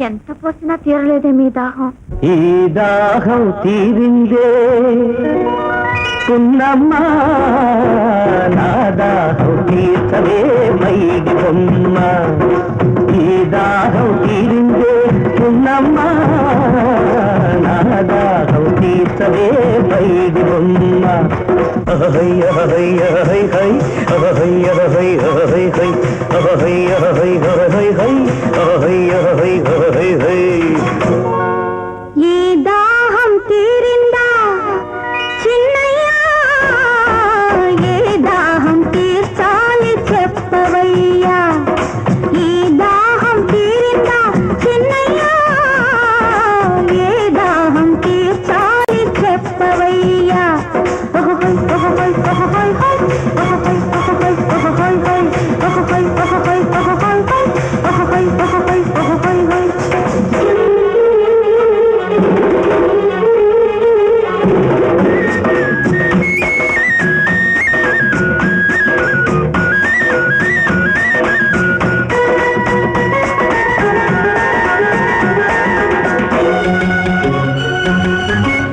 ఎంత పోసినా తీరలేదే మీ దాహం. ఈ దాహం తీరిందే. పున్నమ్మ నా దాహం తీర్చవే మైడి బొమ్మ. ఈ దాహం తీరిందే పున్నమ్మ నా దాహం తీర్చవే మైడి బొమ్మ. అహై అహై అహై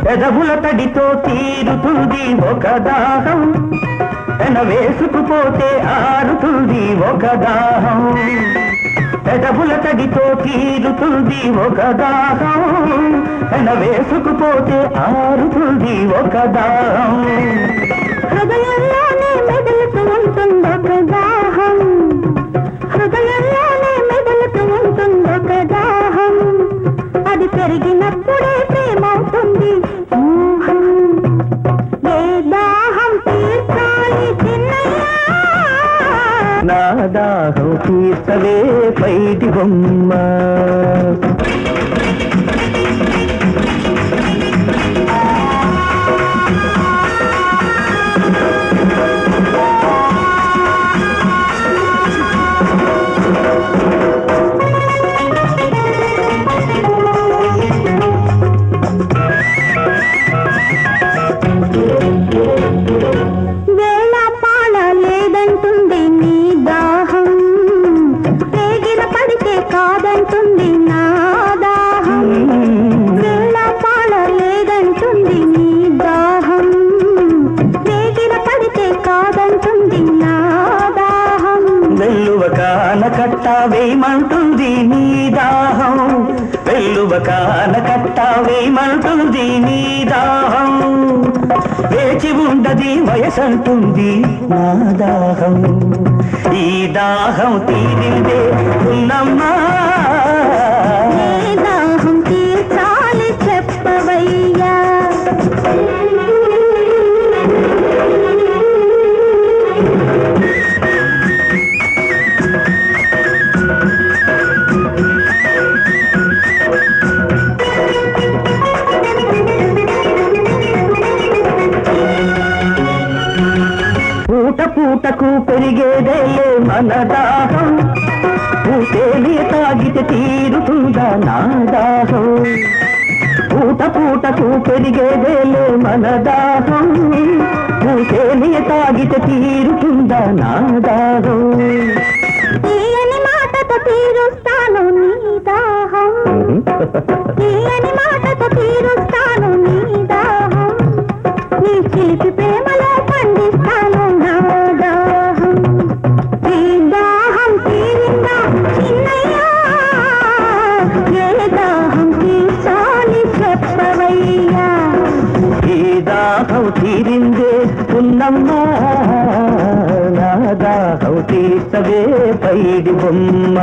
పెదవుల తడితో తీరుతుంది ఒక దాహం. పెన వేసుకుపోతే ఆరుతుంది ఒక దాహం. పెదవుల తడితో తీరుతుంది ఒక దాహం. పెన వేసుకుపోతే ఆరుతుంది ఒక దాహం. హృదయంలో అది ప్రేమవుతుంది. నా దాహం తీర్చవే పైటి బొమ్మ. కాదంటుంది నా దాహం వేళ పాళ లేదంటుంది నీ దాహం. వేగిన పడితే కాదంటుంది నా దాహం వెల్లువ కాన కట్ట వేయమంటుంది నీ దాహం. వెల్లువ వేయమంటుంది నీ దాహం. వేచి ఉండది వయసంటుంది నా దాహం. ఈ దాహం తీరిందే ఉన్నమ్మా. పెరిగేదేలే మన దాహం పూటేలి తాగితే తీరుతుందా నా దాహం పూట పూటకు పెరిగేదేలే మన దాహం. పూటేలి తాగితే తీరుతుందా నా దాహం తీయని మాటతో తీరుస్తాను నీ దాహం. తీయని మాటతో తీరుస్తాను నీ దాహం. నీ చిలిపి ఉన్నమ్మా నా తీర్చవే పైడి బొమ్మ.